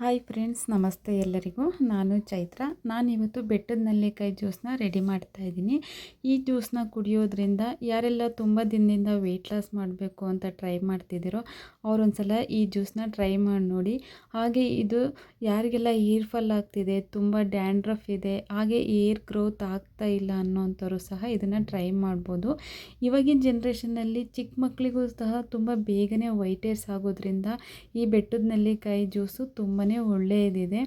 Hi friends, ನಮಸ್ತೆ ಎಲ್ಲರಿಗೂ. ನಾನು ಚೈತ್ರ. ನಾನಿವತ್ತು ಬೆಟ್ಟದ ನೆಲ್ಲಿಕಾಯಿ ಜ್ಯೂಸನ್ನ ರೆಡಿ ಮಾಡ್ತಾ ಇದ್ದೀನಿ. ಈ ಜ್ಯೂಸನ್ನ ಕುಡಿಯೋದ್ರಿಂದ ಯಾರೆಲ್ಲ ತುಂಬ ದಿನದಿಂದ ವೆಯ್ಟ್ ಲಾಸ್ ಮಾಡಬೇಕು ಅಂತ ಟ್ರೈ ಮಾಡ್ತಿದ್ದೀರೋ ಅವರೊಂದ್ಸಲ ಈ ಜ್ಯೂಸನ್ನ ಟ್ರೈ ಮಾಡಿ ನೋಡಿ. ಹಾಗೆ ಇದು ಯಾರಿಗೆಲ್ಲ ಏರ್ ಫಾಲ್ ಆಗ್ತಿದೆ, ತುಂಬ ಡ್ಯಾಂಡ್ರಫ್ ಇದೆ, ಹಾಗೆ ಏರ್ ಗ್ರೋತ್ ಆಗ್ತಾ ಇಲ್ಲ ಅನ್ನೋಂಥವ್ರು ಸಹ ಇದನ್ನು ಟ್ರೈ ಮಾಡ್ಬೋದು. ಇವಾಗಿನ ಜನ್ರೇಷನಲ್ಲಿ ಚಿಕ್ಕ ಮಕ್ಕಳಿಗೂ ಸಹ ತುಂಬ ಬೇಗನೆ ವೈಟ್ ಏರ್ಸ್ ಆಗೋದ್ರಿಂದ ಈ ಬೆಟ್ಟದ ನೆಲ್ಲಿಕಾಯಿ ಜ್ಯೂಸು ತುಂಬಾ ಒಳ್ಳೆಯದಿದೆ.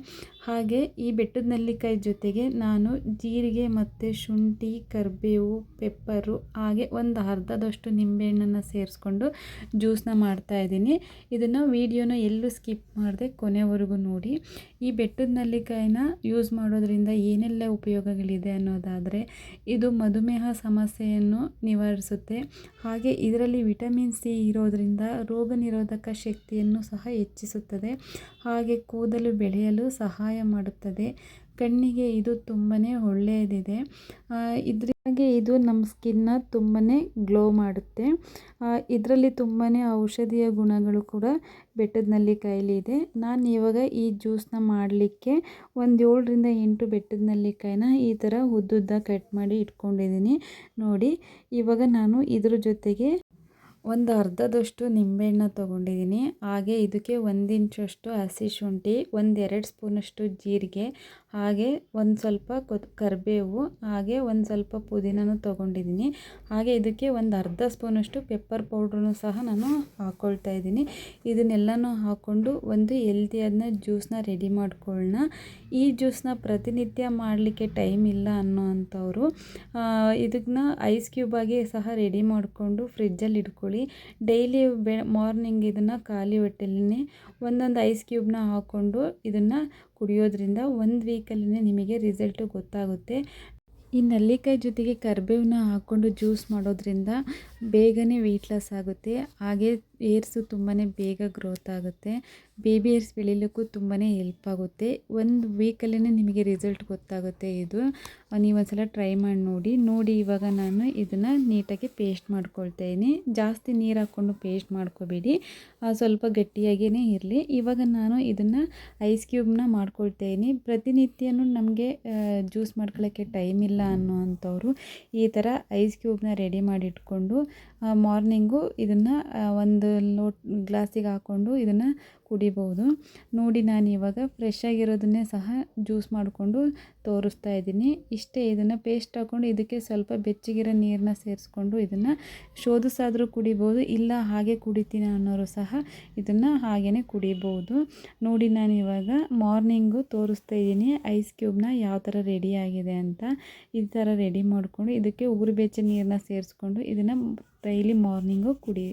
ಹಾಗೆ ಈ ಬೆಟ್ಟದ ನೆಲ್ಲಿಕಾಯಿ ಜೊತೆಗೆ ನಾನು ಜೀರಿಗೆ ಮತ್ತು ಶುಂಠಿ, ಕರಿಬೇವು, ಪೆಪ್ಪರು, ಹಾಗೆ ಒಂದು ಅರ್ಧದಷ್ಟು ನಿಂಬೆಹಣ್ಣನ್ನು ಸೇರಿಸ್ಕೊಂಡು ಜ್ಯೂಸನ್ನ ಮಾಡ್ತಾಯಿದ್ದೀನಿ ಇದನ್ನು ವೀಡಿಯೋನ ಎಲ್ಲೂ ಸ್ಕಿಪ್ ಮಾಡದೆ ಕೊನೆವರೆಗೂ ನೋಡಿ. ಈ ಬೆಟ್ಟದ ನೆಲ್ಲಿಕಾಯಿನ ಯೂಸ್ ಮಾಡೋದ್ರಿಂದ ಏನೆಲ್ಲ ಉಪಯೋಗಗಳಿದೆ ಅನ್ನೋದಾದರೆ ಇದು ಮಧುಮೇಹ ಸಮಸ್ಯೆಯನ್ನು ನಿವಾರಿಸುತ್ತೆ. ಹಾಗೆ ಇದರಲ್ಲಿ ವಿಟಮಿನ್ ಸಿ ಇರೋದರಿಂದ ರೋಗ ನಿರೋಧಕ ಶಕ್ತಿಯನ್ನು ಸಹ ಹೆಚ್ಚಿಸುತ್ತದೆ. ಹಾಗೆ ಕೂದಲು ಬೆಳೆಯಲು ಸಹಾಯ ಮಾಡುತ್ತದೆ. ಕಣ್ಣಿಗೆ ಇದು ತುಂಬಾ ಒಳ್ಳೆಯದಿದೆ. ಇದ್ರಾಗೆ ಇದು ನಮ್ಮ ಸ್ಕಿನ್ನ ತುಂಬಾ ಗ್ಲೋ ಮಾಡುತ್ತೆ. ಇದರಲ್ಲಿ ತುಂಬಾ ಔಷಧೀಯ ಗುಣಗಳು ಕೂಡ ಬೆಟ್ಟದ ನೆಲ್ಲಿಕಾಯಲ್ಲಿ ಇದೆ ನಾನು ಇವಾಗ ಈ ಜ್ಯೂಸನ್ನ ಮಾಡಲಿಕ್ಕೆ ಒಂದು ಏಳರಿಂದ ಎಂಟು ಬೆಟ್ಟದ ನೆಲ್ಲಿಕಾಯಿನ ಈ ಥರ ಉದ್ದುದ್ದ ಕಟ್ ಮಾಡಿ ಇಟ್ಕೊಂಡಿದ್ದೀನಿ. ನೋಡಿ, ಇವಾಗ ನಾನು ಇದ್ರ ಜೊತೆಗೆ ಒಂದು ಅರ್ಧದಷ್ಟು ನಿಂಬೆಹಣ್ಣು ತೊಗೊಂಡಿದ್ದೀನಿ. ಹಾಗೆ ಇದಕ್ಕೆ ಒಂದು ಇಂಚಷ್ಟು ಹಸಿ ಶುಂಠಿ ಒಂದೆರಡು ಸ್ಪೂನಷ್ಟು ಜೀರಿಗೆ ಹಾಗೆ ಒಂದು ಸ್ವಲ್ಪ ಕೊತ್, ಕರಿಬೇವು, ಹಾಗೆ ಒಂದು ಸ್ವಲ್ಪ ಪುದೀನೂ ತೊಗೊಂಡಿದ್ದೀನಿ. ಹಾಗೆ ಇದಕ್ಕೆ ಒಂದು ಅರ್ಧ ಸ್ಪೂನಷ್ಟು ಪೆಪ್ಪರ್ ಪೌಡ್ರನ್ನು ಸಹ ನಾನು ಹಾಕ್ಕೊಳ್ತಾ ಇದ್ದೀನಿ. ಇದನ್ನೆಲ್ಲನೂ ಹಾಕ್ಕೊಂಡು ಒಂದು ಎಲ್ದಿಯಾದನ್ನ ಜ್ಯೂಸನ್ನ ರೆಡಿ ಮಾಡ್ಕೊಳ್ಳೋಣ ಈ ಜ್ಯೂಸನ್ನ ಪ್ರತಿನಿತ್ಯ ಮಾಡಲಿಕ್ಕೆ ಟೈಮ್ ಇಲ್ಲ ಅನ್ನೋ ಅಂಥವ್ರು ಇದನ್ನ ಐಸ್ ಕ್ಯೂಬಾಗಿ ಸಹ ರೆಡಿ ಮಾಡಿಕೊಂಡು ಫ್ರಿಜ್ಜಲ್ಲಿ ಇಟ್ಕೊಳ್ಳಿ. ಡೈಲಿ ಬೆ ಮಾರ್ನಿಂಗ್ ಇದನ್ನು ಖಾಲಿ ಹೊಟ್ಟೆಲೇ ಒಂದೊಂದು ಐಸ್ ಕ್ಯೂಬ್ನ ಹಾಕ್ಕೊಂಡು ಇದನ್ನು ಕುಡಿಯೋದ್ರಿಂದ ಒಂದು ವೀಕಲ್ಲೇ ನಿಮಗೆ ರಿಸಲ್ಟು ಗೊತ್ತಾಗುತ್ತೆ. ಈ ನೆಲ್ಲಿಕಾಯಿ ಜೊತೆಗೆ ಕರಿಬೇವನ್ನ ಹಾಕ್ಕೊಂಡು ಜ್ಯೂಸ್ ಮಾಡೋದ್ರಿಂದ ಬೇಗನೆ ವೆಯ್ಟ್ ಲಾಸ್ ಆಗುತ್ತೆ. ಹಾಗೆ ಏರ್ಸು ತುಂಬಾ ಬೇಗ ಗ್ರೋತ್ ಆಗುತ್ತೆ. ಬೇಬಿ ಏರ್ಸ್ ಬೆಳಿಲಿಕ್ಕೂ ತುಂಬಾ ಹೆಲ್ಪ್ ಆಗುತ್ತೆ. ಒಂದು ವೀಕಲ್ಲೇ ನಿಮಗೆ ರಿಸಲ್ಟ್ ಗೊತ್ತಾಗುತ್ತೆ ಇದು. ನೀವು ಒಂದ್ಸಲ ಟ್ರೈ ಮಾಡಿ ನೋಡಿ. ನೋಡಿ ಇವಾಗ ನಾನು ಇದನ್ನು ನೀಟಾಗಿ ಪೇಸ್ಟ್ ಮಾಡ್ಕೊಳ್ತಾ ಇದ್ದೀನಿ. ಜಾಸ್ತಿ ನೀರು ಹಾಕ್ಕೊಂಡು ಪೇಸ್ಟ್ ಮಾಡ್ಕೋಬೇಡಿ. ಸ್ವಲ್ಪ ಗಟ್ಟಿಯಾಗಿಯೇ ಇರಲಿ. ಇವಾಗ ನಾನು ಇದನ್ನು ಐಸ್ ಕ್ಯೂಬ್ನ ಮಾಡ್ಕೊಳ್ತಾ ಇದ್ದೀನಿ. ಪ್ರತಿನಿತ್ಯನೂ ನಮಗೆ ಜ್ಯೂಸ್ ಮಾಡ್ಕೊಳ್ಳೋಕ್ಕೆ ಟೈಮ್ ಇಲ್ಲ. ಅನ್ನೋ ಅಂಥವ್ರು ಈ ಥರ ಐಸ್ ಕ್ಯೂಬ್ನ ರೆಡಿ ಮಾಡಿ ಇಟ್ಕೊಂಡು ಮಾರ್ನಿಂಗು ಇದನ್ನು ಒಂದು ಲೋಟ, ಗ್ಲಾಸಿಗೆ ಹಾಕ್ಕೊಂಡು ಇದನ್ನು ಕುಡಿಬೋದು. ನೋಡಿ ನಾನು ಇವಾಗ ಫ್ರೆಶ್ ಆಗಿರೋದನ್ನೇ ಸಹ ಜ್ಯೂಸ್ ಮಾಡಿಕೊಂಡು ತೋರಿಸ್ತಾ ಇದ್ದೀನಿ. ಇಷ್ಟೇ ಇದನ್ನು ಪೇಸ್ಟ್ ಹಾಕ್ಕೊಂಡು ಇದಕ್ಕೆ ಸ್ವಲ್ಪ ಬೆಚ್ಚಗಿರೋ ನೀರನ್ನ ಸೇರಿಸ್ಕೊಂಡು ಇದನ್ನು ಶೋಧಿಸಾದರೂ ಕುಡಿಬೋದು, ಇಲ್ಲ ಹಾಗೆ ಕುಡಿತೀನಿ ಅನ್ನೋರು ಸಹ ಇದನ್ನು ಹಾಗೆಯೇ ಕುಡಿಬೋದು. ನೋಡಿ ನಾನು ಇವಾಗ ಮಾರ್ನಿಂಗು ತೋರಿಸ್ತಾ ಇದ್ದೀನಿ ಐಸ್ ಕ್ಯೂಬ್ನ ಯಾವ ಥರ ಆಗಿದೆ ಅಂತ. ಈ ಥರ ರೆಡಿ ಮಾಡಿಕೊಂಡು ಇದಕ್ಕೆ ಉಗುರು ಬೆಚ್ಚ ನೀರನ್ನ ಸೇರಿಸ್ಕೊಂಡು ಇದನ್ನು ಡೈಲಿ ಮಾರ್ನಿಂಗು ಕುಡಿ